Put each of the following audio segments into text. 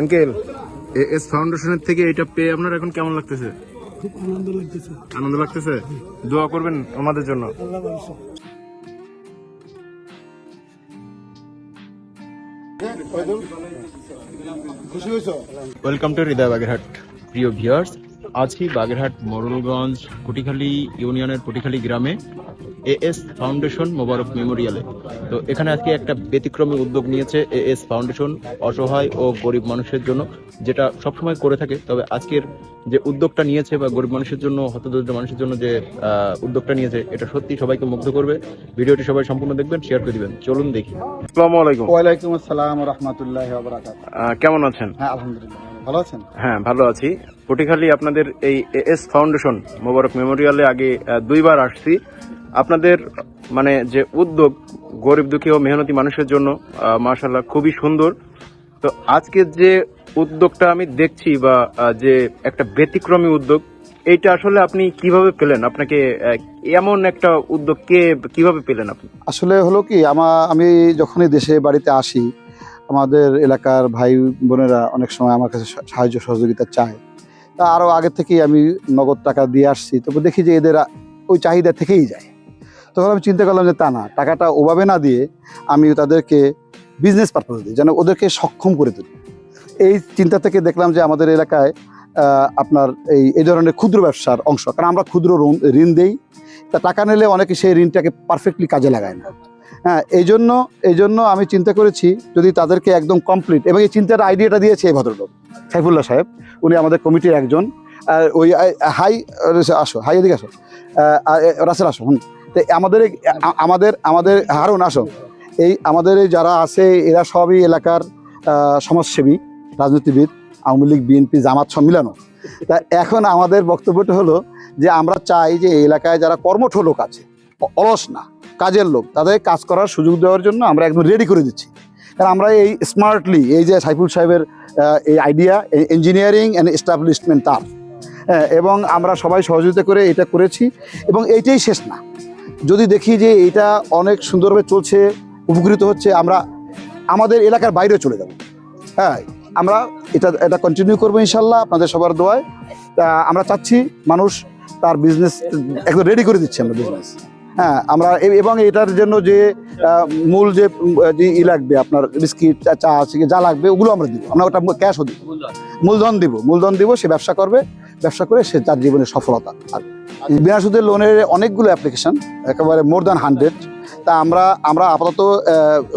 Uncle S ফাউন্ডেশনের থেকে এটা পেয়ে আপনার এখন কেমন লাগতেছে? খুব আনন্দ লাগতেছে। আনন্দ লাগতেছে? দোয়া করবেন আমাদের জন্য। ওয়েলকাম টু হৃদয় বাগেরহাট প্রিয় ভিউয়ার্স আছি বাগেরহাট মোড়লগঞ্জ কুটিখালী ইউনিয়নের কুটিখালী গ্রামে এএস ফাউন্ডেশন মোবারক মেমোরিয়ালে। তো এখানে আজকে একটা ব্যতিক্রমী উদ্যোগ নিয়েছে এএস ফাউন্ডেশন অসহায় ও গরিব মানুষের জন্য যেটা সবসময় করে থাকে। তবে আজকের যে উদ্যোগটা নিয়েছে বা গরিব মানুষের জন্য হতদরিদ্র মানুষের জন্য যে আহ, উদ্যোগটা নিয়েছে এটা সত্যি সবাইকে মুগ্ধ করবে। ভিডিওটি সবাই সম্পূর্ণ দেখবেন শেয়ার করে দিবেন। চলুন দেখি। আসসালামু আলাইকুম। ওয়ালাইকুম আসসালাম রহমতুল্লাহ বারাকাত কেমন আছেন? হ্যাঁ আলহামদুলিল্লাহ। ভালো আছেন? হ্যাঁ ভালো আছি। পটিখালি আপনাদের এই এস ফাউন্ডেশন মোবারক মেমোরিয়ালে আগে দুইবার আসছি। আপনাদের মানে যে উদ্যোগ গরিব দুঃখী ও মেহনতি মানুষের জন্য মার্শাল্লাহ খুবই সুন্দর। তো আজকে যে উদ্যোগটা আমি দেখছি বা যে একটা ব্যতিক্রমী উদ্যোগ এইটা আসলে আপনি কীভাবে পেলেন? আপনাকে এমন একটা উদ্যোগ কে কীভাবে পেলেন আপনি? আসলে হলো কি আমা আমি যখনই দেশে বাড়িতে আসি আমাদের এলাকার ভাই বোনেরা অনেক সময় আমার কাছে সাহায্য সহযোগিতা চায়। তা আরও আগে থেকেই আমি নগদ টাকা দিয়ে আসছি। তবে দেখি যে এদের ওই চাহিদা থেকেই যায়। তখন আমি চিন্তা করলাম যে তা না, টাকাটা ওভাবে না দিয়ে আমি তাদেরকে বিজনেস পারপাস দিই যেন ওদেরকে সক্ষম করে তুলি। এই চিন্তা থেকে দেখলাম যে আমাদের এলাকায় আপনার এই এই ধরনের ক্ষুদ্র ব্যবসার অংশ। কারণ আমরা ক্ষুদ্র ঋণ দেই। তা টাকা নিলে অনেকে সেই ঋণটাকে পারফেক্টলি কাজে লাগায় না। হ্যাঁ এই জন্য এই জন্য আমি চিন্তা করেছি যদি তাদেরকে একদম কমপ্লিট এবং এই চিন্তার আইডিয়াটা দিয়েছে এই ভদ্রলোক, সাইফুল্লাহ সাহেব। উনি আমাদের কমিটির একজন। আর ওই হাই আসো হাই এদিকে আসো। রাসেল, আসো, হুম। তো আমাদের আমাদের আমাদের, হারুন, আসো। এই, আমাদের যারা আছে, এরা সবই এলাকার সমাজসেবী, রাজনীতিবিদ, আওয়ামী লীগ, বিএনপি, জামাত সম্মিলানো তা এখন আমাদের বক্তব্যটা হলো যে আমরা চাই যে এলাকায় যারা কর্মঠ লোক আছে, অলস না কাজের লোক তাদের কাজ করার সুযোগ দেওয়ার জন্য আমরা একদম রেডি করে দিচ্ছি। কারণ আমরা এই স্মার্টলি এই যে সাইফুল সাহেবের এই আইডিয়া ইঞ্জিনিয়ারিং অ্যান্ড এস্টাবলিশমেন্ট তার। হ্যাঁ, এবং আমরা সবাই সহযোগিতা করে এটা করেছি এবং এইটাই শেষ না। যদি দেখি যে এইটা অনেক সুন্দরভাবে চলছে উপকৃত হচ্ছে আমরা আমাদের এলাকার বাইরে চলে যাব। হ্যাঁ আমরা এটা এটা কন্টিনিউ করব ইনশাল্লাহ আপনাদের সবার দোয়ায়। আমরা চাচ্ছি মানুষ তার বিজনেস একদম রেডি করে দিচ্ছি আমরা বিজনেস হ্যাঁ আমরা এবং এটার জন্য যে মূল যে ই লাগবে আপনার বিস্কিট চা আছে যা লাগবে ওগুলো আমরা দিব। আমরা ওটা ক্যাশও দিব। মূলধন। দিব। মূলধন দিব সে ব্যবসা করবে। ব্যবসা করে সে তার জীবনে সফলতা। আর বিনা সুদের লোনের অনেকগুলো অ্যাপ্লিকেশন একেবারে মোর দ্যান হান্ড্রেড তা আমরা আমরা আপাতত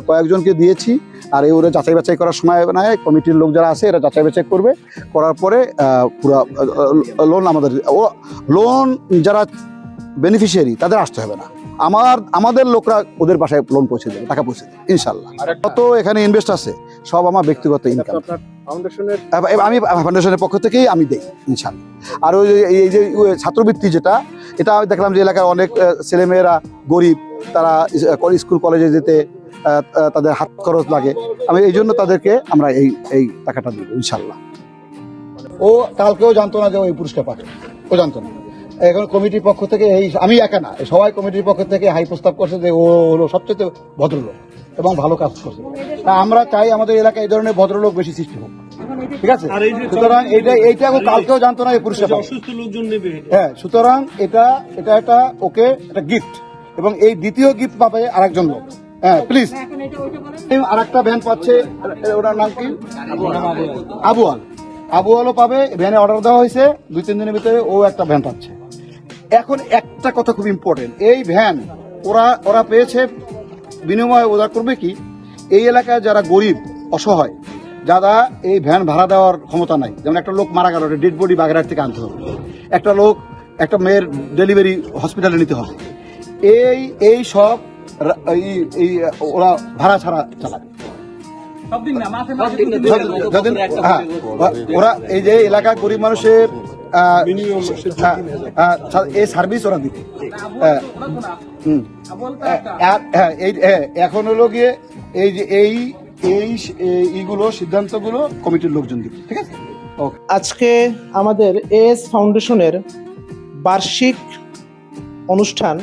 কয়েকজনকে দিয়েছি। আর এই ওরা যাচাই বাছাই করার সময় নয় কমিটির লোক যারা আছে এরা যাচাই বাছাই করবে। করার পরে পুরো লোন আমাদের ও লোন যারা বেনিফিশিয়ারি তাদের আসতে হবে না। আমার আমাদের লোকরা ওদের বাসায় লোন পৌঁছে দেবে টাকা পৌঁছে দেবে ইনশাল্লাহ। কত এখানে ইনভেস্ট আছে সব আমার ব্যক্তিগত ইনকাম আমি ফাউন্ডেশনের পক্ষ থেকেই আমি দেই ইনশাল্লাহ। আর ওই যে- এই যে ছাত্রবৃত্তি যেটা এটা আমি দেখলাম যে এলাকার অনেক ছেলেমেয়েরা গরিব তারা স্কুল কলেজে যেতে তাদের হাত খরচ লাগে। আমি এই জন্য তাদেরকে আমরা এই এই টাকাটা দিব ইনশাল্লাহ। ও কালকেও জানতো না যে ওই পুরস্কার পাবে। ও জানতো না। এখন কমিটির পক্ষ থেকে এই আমি একা না সবাই কমিটির পক্ষ থেকে হাই প্রস্তাব করছে যে ও হলো সবচেয়ে ভদ্রলোক এবং ভালো কাজ করছে। তা আমরা চাই আমাদের এলাকায় এই ধরনের ভদ্রলোক বেশি সৃষ্টি হোক। ঠিক আছে? সুতরাং এইটা এইটা কালকেও জানতো না এই পুরস্কার হ্যাঁ সুতরাং এটা এটা একটা ওকে একটা গিফট এবং এই দ্বিতীয় গিফট পাবে আরেকজন লোক। হ্যাঁ প্লিজ আর একটা ভ্যান পাচ্ছে ওনার নাম কি? আবুয়াল আবুয়ালও পাবে ভ্যানে অর্ডার দেওয়া হয়েছে দুই তিন দিনের ভিতরে ও একটা ভ্যান পাচ্ছে। এখন একটা কথা খুব ইম্পর্টেন্ট এই ভ্যান ওরা ওরা পেয়েছে বিনিময়ে ওরা করবে কি এই এলাকায় যারা গরিব অসহায় যারা এই ভ্যান ভাড়া দেওয়ার ক্ষমতা নাই যেমন একটা লোক মারা গেল ডেড বডি বাগেরহাট থেকে আনতে হবে একটা লোক একটা মেয়ের ডেলিভারি হসপিটালে নিতে হবে এই এই সব এই- এই ওরা ভাড়া ছাড়া চালাবে হ্যাঁ, ওরা এই যে এলাকার গরিব মানুষের হ্যাঁ, হ্যাঁ, এই সার্ভিস ওরা দিবে। হ্যাঁ, হ্যাঁ, হ্যাঁ, এখন হলো গিয়ে এই যে এই এই এই- এইগুলো সিদ্ধান্তগুলো কমিটির লোকজন দিবে ঠিক আছে? আজকে আমাদের এস ফাউন্ডেশনের বার্ষিক অনুষ্ঠান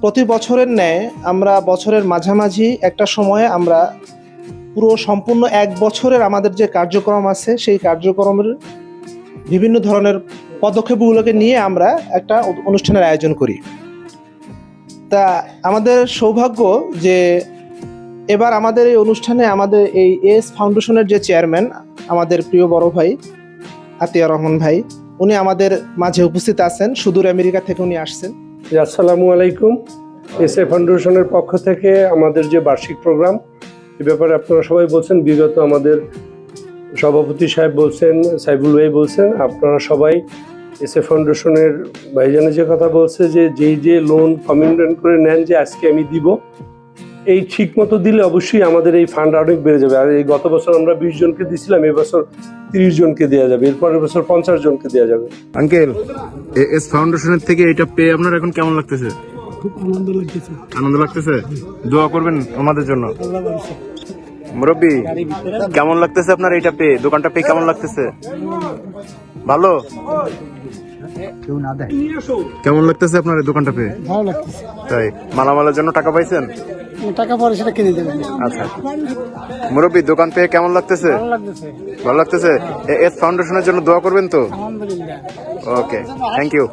প্রতি বছরের ন্যায় আমরা বছরের মাঝামাঝি একটা সময়ে আমরা পুরো সম্পূর্ণ এক বছরের আমাদের যে কার্যক্রম আছে সেই কার্যক্রমের বিভিন্ন ধরনের পদক্ষেপগুলোকে নিয়ে আমরা একটা অনুষ্ঠানের আয়োজন করি। তা আমাদের সৌভাগ্য যে এবার আমাদের এই অনুষ্ঠানে আমাদের এই এস ফাউন্ডেশনের যে চেয়ারম্যান, আমাদের প্রিয় বড় ভাই, আতিয়া রহমান ভাই, উনি আমাদের মাঝে উপস্থিত আছেন। সুদূর আমেরিকা থেকে উনি আসছেন। আসসালামু আলাইকুম। এস এ ফাউন্ডেশনের পক্ষ থেকে আমাদের যে বার্ষিক প্রোগ্রাম, এ ব্যাপারে আপনারা সবাই বলছেন, বিগত আমাদের সভাপতি সাহেব বলছেন সাইবুল ভাই বলছেন আপনারা সবাই এস এ ফাউন্ডেশনের ভাইজানে যে কথা বলছে যে যেই যে লোন কমিটমেন্ট করে নেন যে আজকে আমি দিব এই ঠিক মতো দিলে অবশ্যই আমাদের এই ফান্ড অনেক বেড়ে যাবে। আর এই গত বছর আমরা বিশ জনকে দিয়েছিলাম এবছর তিরিশ জনকে দেওয়া যাবে এরপরের বছর পঞ্চাশ জনকে দেওয়া যাবে। আঙ্কেল এস ফাউন্ডেশনের থেকে এটা পেয়ে আপনার এখন কেমন লাগতেছে? খুব আনন্দ লাগতেছে। আনন্দ লাগতেছে? দোয়া করবেন আমাদের জন্য। আল্লাহ ভরসা। মুরব্বী কেমন লাগতেছে আপনার এইটা পেয়ে? দোকানটা পেয়ে কেমন লাগতেছে? ভালো? কেমন লাগতেছে আপনার এই দোকানটা পেয়ে? ভালো লাগতেছে। তাই মালামালের জন্য টাকা পাইছেন? টাকা পরে সেটা কিনে দেবেন। আচ্ছা। মুরব্বী দোকান পেয়ে কেমন লাগতেছে? ভালো লাগতেছে। এস ফাউন্ডেশনের জন্য দোয়া করবেন তো? Okay thank you.